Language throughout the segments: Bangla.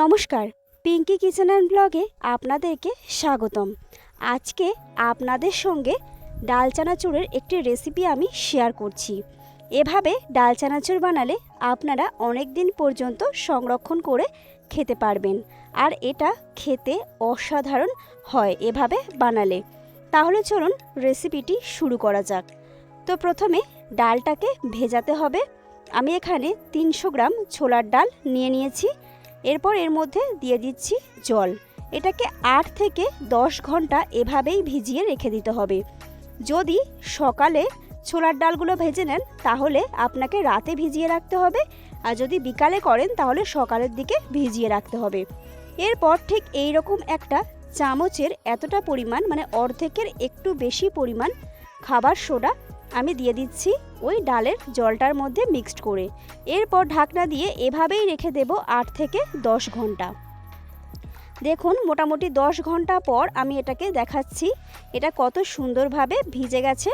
নমস্কার পিঙ্কি কিচেন অ্যান্ড ব্লগে আপনাদেরকে স্বাগতম। আজকে আপনাদের সঙ্গে ডাল চানাচুরের একটি রেসিপি আমি শেয়ার করছি। এভাবে ডাল চানাচুর বানালে আপনারা অনেক দিন পর্যন্ত সংরক্ষণ করে খেতে পারবেন। আর এটা খেতে অসাধারণ হয় এভাবে বানালে। তাহলে চলুন রেসিপিটি শুরু করা যাক। তো প্রথমে ডালটাকে ভেজাতে হবে। আমি এখানে তিনশো গ্রাম ছোলার ডাল নিয়ে নিয়েছি। এরপর এর মধ্যে দিয়ে দিচ্ছি জল। এটাকে আট থেকে দশ ঘণ্টা এভাবেই ভিজিয়ে রেখে দিতে হবে। যদি সকালে ছোলার ডালগুলো ভেজে নেন, তাহলে আপনাকে রাতে ভিজিয়ে রাখতে হবে। আর যদি বিকালে করেন, তাহলে সকালের দিকে ভিজিয়ে রাখতে হবে। এরপর ঠিক এই রকম একটা চামচের এতটা পরিমাণ মানে অর্ধেকের একটু বেশি পরিমাণ খাবার সোডা আমি দিয়ে দিচ্ছি ওই ডালের জলটার মধ্যে মিক্সড করে। এরপর ঢাকনা দিয়ে এভাবেই রেখে দেব আট থেকে দশ ঘণ্টা। দেখুন, মোটামুটি দশ ঘণ্টা পর আমি এটাকে দেখাচ্ছি। এটা কত সুন্দরভাবে ভিজে গেছে।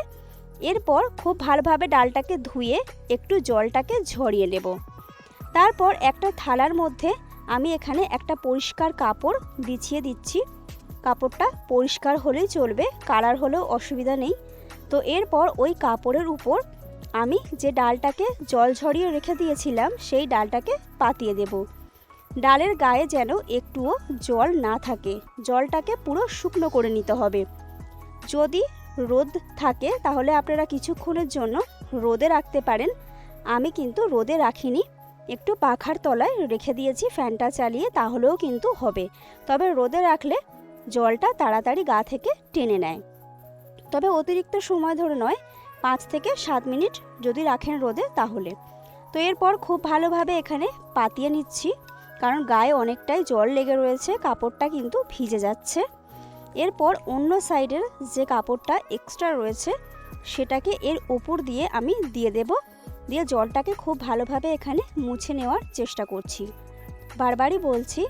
এরপর খুব ভালোভাবে ডালটাকে ধুয়ে একটু জলটাকে ঝরিয়ে নেব। তারপর একটা থালার মধ্যে আমি এখানে একটা পরিষ্কার কাপড় বিছিয়ে দিচ্ছি। কাপড়টা পরিষ্কার হলেই চলবে, কালার হলেও অসুবিধা নেই। তো এরপর ওই কাপড়ের উপর আমি যে ডালটাকে জল ঝরিয়ে রেখে দিয়েছিলাম, সেই ডালটাকে পাতিয়ে দেব। ডালের গায়ে যেন একটুও জল না থাকে। জলটাকে পুরো শুকনো করে নিতে হবে। যদি রোদ থাকে, তাহলে আপনারা কিছুক্ষণের জন্য রোদে রাখতে পারেন। আমি কিন্তু রোদে রাখিনি। একটু পাখার তলায় রেখে দিয়েছি, ফ্যানটা চালিয়ে, তাহলেও কিন্তু হবে। তবে রোদে রাখলে জলটা তাড়াতাড়ি গা থেকে টেনে নেয়। তবে অতিরিক্ত সময় ধরে নয়, পাঁচ থেকে সাত মিনিট যদি রাখেন রোদে তাহলে। তো এরপর খুব ভালোভাবে এখানে পাতিয়ে নিচ্ছি, কারণ গায়ে অনেকটাই জল লেগে রয়েছে, কাপড়টা কিন্তু ভিজে যাচ্ছে। এরপর অন্য সাইডের যে কাপড়টা এক্সট্রা রয়েছে, সেটাকে এর ওপর দিয়ে আমি দিয়ে দেব। দিয়ে জলটাকে খুব ভালোভাবে এখানে মুছে নেওয়ার চেষ্টা করছি। বারবারই বলছি,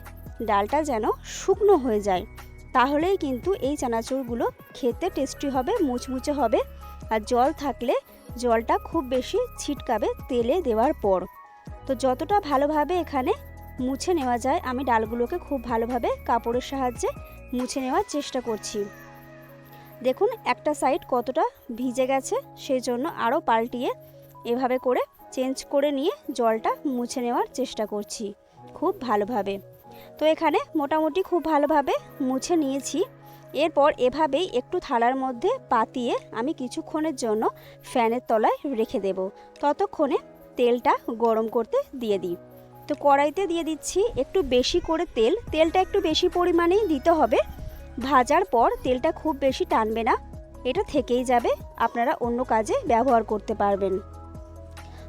ডালটা যেন শুকনো হয়ে যায়। তাহলেই কিন্তু এই চানাচুরগুলো খেতে টেস্টি হবে, মুচমুচে হবে। আর জল থাকলে জলটা খুব বেশি ছিটকাবে তেলে দেওয়ার পর। তো যতটা ভালোভাবে এখানে মুছে নেওয়া যায়, আমি ডালগুলোকে খুব ভালোভাবে কাপড়ের সাহায্যে মুছে নেওয়ার চেষ্টা করছি। দেখুন, একটা সাইড কতটা ভিজে গেছে, সেই জন্য আরও পাল্টিয়ে এভাবে করে চেঞ্জ করে নিয়ে জলটা মুছে নেওয়ার চেষ্টা করছি, খুব ভালোভাবে। তো এখানে মোটামুটি খুব ভালোভাবে মুছে নিয়েছি। এরপর এভাবেই একটু থালার মধ্যে পাতিয়ে আমি কিছুক্ষণের জন্য ফ্যানের তলায় রেখে দেব। ততক্ষণে তেলটা গরম করতে দিয়ে দিই। তো কড়াইতে দিয়ে দিচ্ছি একটু বেশি করে তেল। তেলটা একটু বেশি পরিমাণেই দিতে হবে। ভাজার পর তেলটা খুব বেশি টানবে না। এটা থেকেই যাবে। আপনারা অন্য কাজে ব্যবহার করতে পারবেন।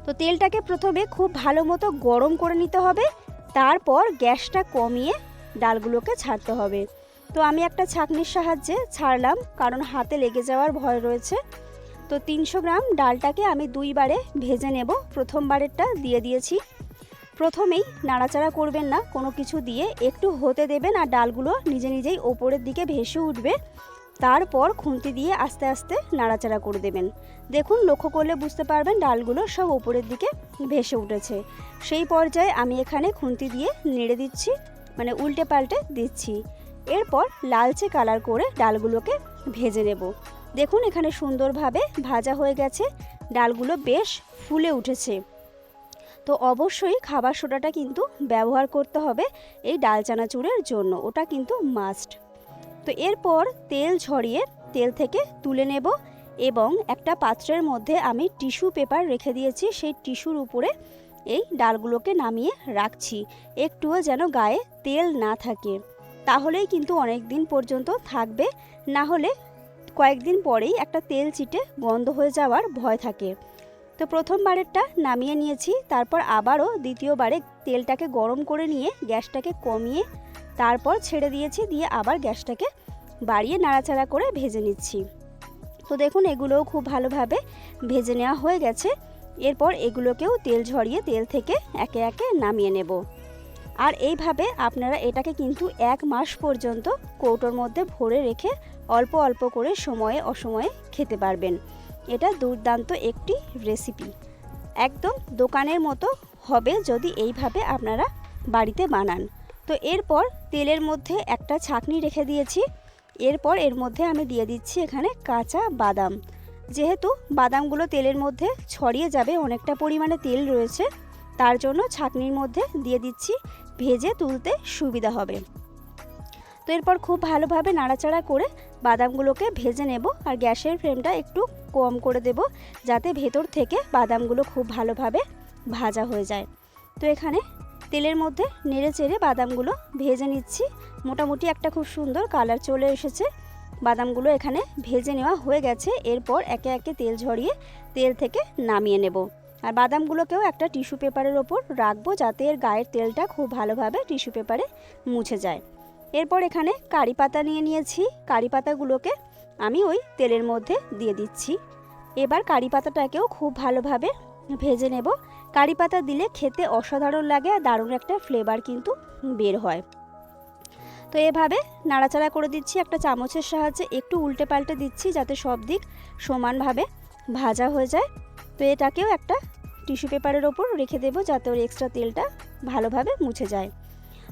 তো তেলটাকে প্রথমে খুব ভালো মতো গরম করে নিতে হবে। তারপর গ্যাসটা কমিয়ে ডালগুলোকে ছাড়তে হবে। তো আমি একটা ছাঁকনির সাহায্যে ছাড়লাম, কারণ হাতে লেগে যাওয়ার ভয় রয়েছে। তো তিনশো গ্রাম ডালটাকে আমি দুইবারে ভেজে নেব। প্রথমবারেরটা দিয়ে দিয়েছি। প্রথমেই নাড়াচাড়া করবেন না, কোনো কিছু দিয়ে একটু হতে দেবেন আর ডালগুলো নিজে নিজেই ওপরের দিকে ভেসে উঠবে। তারপর খুন্তি দিয়ে আস্তে আস্তে নাড়াচাড়া করে দেবেন। দেখুন, লক্ষ্য করলে বুঝতে পারবেন ডালগুলো সব ওপরের দিকে ভেসে উঠেছে। সেই পর্যায়ে আমি এখানে খুন্তি দিয়ে নেড়ে দিচ্ছি মানে উল্টে পাল্টে দিচ্ছি। এরপর লালচে কালার করে ডালগুলোকে ভেজে নেব। দেখুন, এখানে সুন্দরভাবে ভাজা হয়ে গেছে, ডালগুলো বেশ ফুলে উঠেছে। তো অবশ্যই খাবার সোডাটা কিন্তু ব্যবহার করতে হবে এই ডাল চানাচুরের জন্য, ওটা কিন্তু মাস্ট। তো এরপর তেল ঝরিয়ে তেল থেকে তুলে নেব এবং একটা পাত্রের মধ্যে আমি টিস্যু পেপার রেখে দিয়েছি, সেই টিস্যুর উপরে এই ডালগুলোকে নামিয়ে রাখছি। একটুও যেন গায়ে তেল না থাকে। তাহলেই কিন্তু অনেক দিন পর্যন্ত থাকবে, না হলে কয়েকদিন পরেই একটা তেল চিটে গন্ধ হয়ে যাওয়ার ভয় থাকে। তো প্রথমবারেরটা নামিয়ে নিয়েছি, তারপর আবারও দ্বিতীয়বারে তেলটাকে গরম করে নিয়ে গ্যাসটাকে কমিয়ে তারপর ছেড়ে দিয়েছি, দিয়ে আবার গ্যাসটাকে বাড়িয়ে নাড়াচাড়া করে ভেজে নিচ্ছি। তো দেখুন, এগুলোও খুব ভালোভাবে ভেজে নেওয়া হয়ে গেছে। এরপর এগুলোকেও তেল ঝরিয়ে তেল থেকে একে একে নামিয়ে নেব। আর এইভাবে আপনারা এটাকে কিন্তু এক মাস পর্যন্ত কৌটোর মধ্যে ভরে রেখে অল্প অল্প করে সময়ে অসময়ে খেতে পারবেন। এটা দুর্দান্ত একটি রেসিপি। একদম দোকানের মতো হবে যদি এইভাবে আপনারা বাড়িতে বানান। তো এরপর তেলের মধ্যে একটা ছাকনি রেখে দিয়েছি। এরপর এর মধ্যে আমি দিয়ে দিচ্ছি এখানে কাঁচা বাদাম। যেহেতু বাদামগুলো তেলের মধ্যে ছড়িয়ে যাবে, অনেকটা পরিমাণে তেল রয়েছে, তার জন্য ছাকনির মধ্যে দিয়ে দিচ্ছি ভেজে তুলতে সুবিধা হবে। তো এরপর খুব ভালোভাবে নাড়াচাড়া করে বাদামগুলোকে ভেজে নেব আর গ্যাসের ফ্লেমটা একটু কম করে দেব যাতে ভেতর থেকে বাদামগুলো খুব ভালোভাবে ভাজা হয়ে যায়। তো এখানে তেলের মধ্যে নেড়ে চেড়ে বাদামগুলো ভেজে নিচ্ছি। মোটামুটি একটা খুব সুন্দর কালার চলে এসেছে। বাদামগুলো এখানে ভেজে নেওয়া হয়ে গেছে। এরপর একে একে তেল ঝরিয়ে তেল থেকে নামিয়ে নেব। আর বাদামগুলোকেও একটা টিস্যু পেপারের ওপর রাখব যাতে এর গায়ের তেলটা খুব ভালোভাবে টিস্যু পেপারে মুছে যায়। এরপর এখানে কারি পাতা নিয়ে নিয়েছি। কারি পাতাগুলোকে আমি ওই তেলের মধ্যে দিয়ে দিচ্ছি। এবার কারি পাতাটাকেও খুব ভালোভাবে ভেজে নেব। কারি পাতা দিলে খেতে অসাধারণ লাগে আর দারুণ একটা ফ্লেভার কিন্তু বের হয়। তো এভাবে নাড়াচাড়া করে দিচ্ছি একটা চামচের সাহায্যে, একটু উল্টে পাল্টে দিচ্ছি যাতে সব দিক সমানভাবে ভাজা হয়ে যায়। তো এটাকেও একটা টিস্যু পেপারের ওপর রেখে দেবো যাতে ওর এক্সট্রা তেলটা ভালোভাবে মুছে যায়।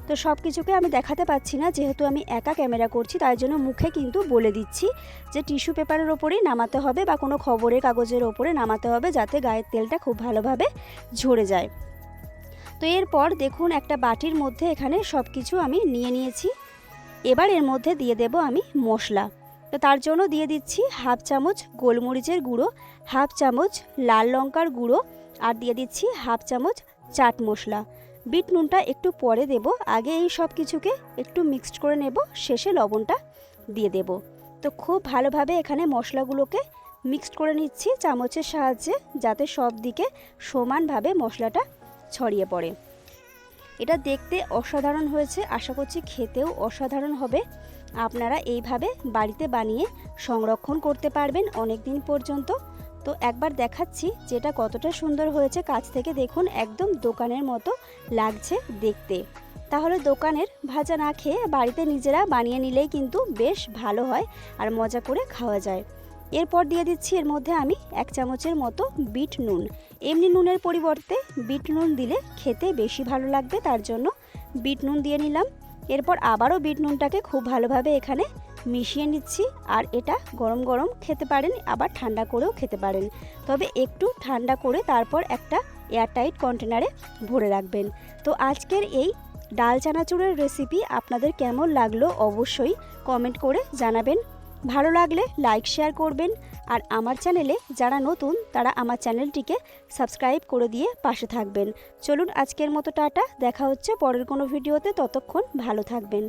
তো সব কিছুকে আমি দেখাতে পাচ্ছি না, যেহেতু আমি একা ক্যামেরা করছি, তাই জন্য মুখে কিন্তু বলে দিচ্ছি যে টিস্যু পেপারের ওপরেই নামাতে হবে বা কোনো খবরের কাগজের ওপরে নামাতে হবে যাতে গায়ের তেলটা খুব ভালোভাবে ঝরে যায়। তো এরপর দেখুন একটা বাটির মধ্যে এখানে সব কিছু আমি নিয়ে নিয়েছি। এবার এর মধ্যে দিয়ে দেব আমি মশলা। তো তার জন্য দিয়ে দিচ্ছি হাফ চামচ গোলমরিচের গুঁড়ো, হাফ চামচ লাল লঙ্কার গুঁড়ো, আর দিয়ে দিচ্ছি হাফ চামচ চাট মশলা। বিট নুনটা একটু পরে দেব। আগে এই সব কিছুকে একটু মিক্সড করে নেব। শেষে লবণটা দিয়ে দেব। তো খুব ভালোভাবে এখানে মশলাগুলোকে মিক্সড করে নিচ্ছি চামচের সাহায্যে, যাতে সব দিকে সমানভাবে মশলাটা ছড়িয়ে পড়ে। এটা দেখতে অসাধারণ হয়েছে। আশা করছি খেতেও অসাধারণ হবে। আপনারা এইভাবে বাড়িতে বানিয়ে সংরক্ষণ করতে পারবেন অনেক দিন পর্যন্ত। তো একবার দেখাচ্ছি যেটা কতটা সুন্দর হয়েছে। কাছ থেকে দেখুন, একদম দোকানের মতো লাগছে দেখতে। তাহলে দোকানের ভাজা না খেয়ে বাড়িতে নিজেরা বানিয়ে নিলেই কিন্তু বেশ ভালো হয় আর মজা করে খাওয়া যায়। এরপর দিয়ে দিচ্ছি এর মধ্যে আমি এক চামচের মতো বিট নুন। এমনি নুনের পরিবর্তে বিট নুন দিলে খেতে বেশি ভালো লাগবে, তার জন্য বিট নুন দিয়ে নিলাম। এরপর আবারও বিট নুনটাকে খুব ভালোভাবে এখানে মিশিয়ে নিচ্ছি আর এটা গরম গরম খেতে পারেন, আবার ঠান্ডা করেও খেতে পারেন। তবে একটু ঠান্ডা করে তারপর একটা এয়ারটাইট কন্টেনারে ভরে রাখবেন। তো আজকের এই ডাল চানাচুরের রেসিপি আপনাদের কেমন লাগল অবশ্যই কমেন্ট করে জানাবেন। ভালো লাগলে লাইক, শেয়ার করবেন আর আমার চ্যানেলে যারা নতুন তারা আমার চ্যানেলটিকে সাবস্ক্রাইব করে দিয়ে পাশে থাকবেন। চলুন আজকের মতো টাটা, দেখা হচ্ছে পরের কোনো ভিডিওতে, ততক্ষণ ভালো থাকবেন।